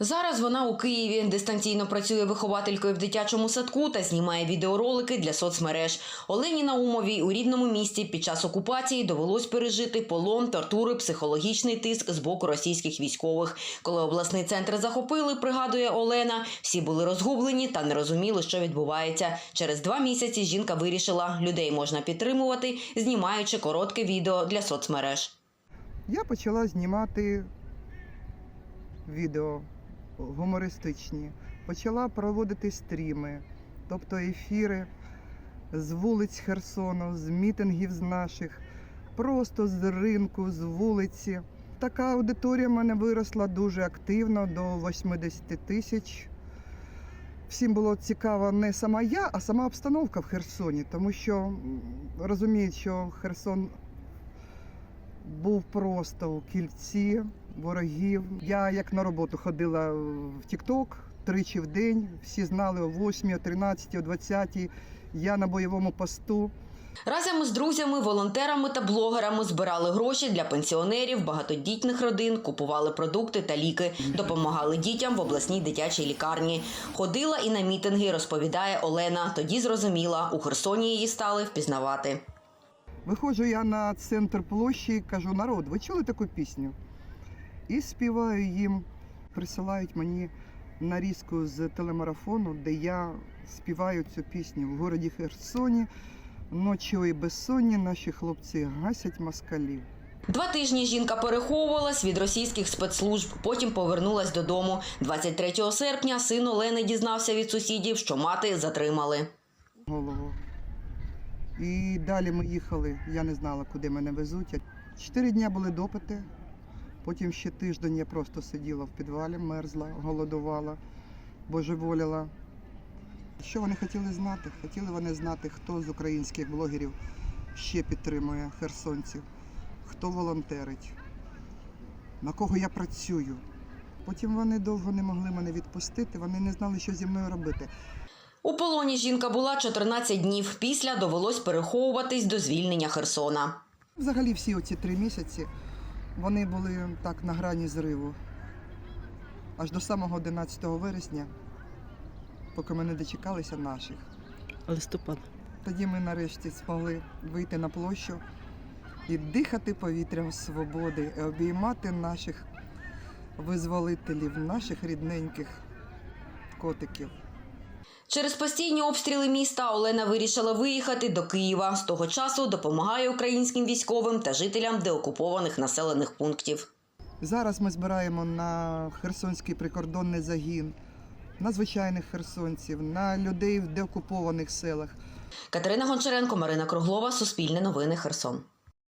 Зараз вона у Києві дистанційно працює вихователькою в дитячому садку та знімає відеоролики для соцмереж. Олені Наумовій у рідному місті під час окупації довелось пережити полон, тортури, психологічний тиск з боку російських військових. Коли обласний центр захопили, пригадує Олена, всі були розгублені та не розуміли, що відбувається. Через два місяці жінка вирішила, людей можна підтримувати, знімаючи коротке відео для соцмереж. Я почала знімати відео гумористичні, почала проводити стріми, тобто ефіри з вулиць Херсону, з мітингів з наших, просто з ринку, з вулиці. Така аудиторія в мене виросла дуже активно до 80 тисяч. Всім було цікаво не сама я, а сама обстановка в Херсоні, тому що розуміють, що Херсон був просто у кільці ворогів. Я як на роботу ходила в Тік-Ток тричі в день. Всі знали о 8, о 13, о 20. Я на бойовому посту. Разом із друзями, волонтерами та блогерами збирали гроші для пенсіонерів, багатодітних родин, купували продукти та ліки, допомагали дітям в обласній дитячій лікарні. Ходила і на мітинги, розповідає Олена. Тоді зрозуміла, у Херсоні її стали впізнавати. Виходжу я на центр площі і кажу, народ, ви чули таку пісню? І співаю їм, присилають мені нарізку з телемарафону, де я співаю цю пісню в городі Херсоні. Ночі і безсонні наші хлопці гасять москалів. Два тижні жінка переховувалась від російських спецслужб, потім повернулась додому. 23 серпня син Олени дізнався від сусідів, що мати затримали. голову. І далі ми їхали, я не знала, куди мене везуть. Чотири дні були допити. Потім ще тиждень я просто сиділа в підвалі, мерзла, голодувала, божеволіла. Що вони хотіли знати? Хотіли вони знати, хто з українських блогерів ще підтримує херсонців, хто волонтерить, на кого я працюю. Потім вони довго не могли мене відпустити, вони не знали, що зі мною робити. У полоні жінка була 14 днів. Після довелось переховуватись до звільнення Херсона. Взагалі всі оці три місяці вони були так на грані зриву. Аж до самого 11 вересня, поки ми не дочекалися наших. листопад. Тоді ми нарешті змогли вийти на площу і дихати повітрям свободи, і обіймати наших визволителів, наших рідненьких котиків. Через постійні обстріли міста Олена вирішила виїхати до Києва. З того часу допомагає українським військовим та жителям деокупованих населених пунктів. Зараз ми збираємо на Херсонський прикордонний загін, на звичайних херсонців, на людей в деокупованих селах. Катерина Гончаренко, Марина Круглова, Суспільне новини Херсон.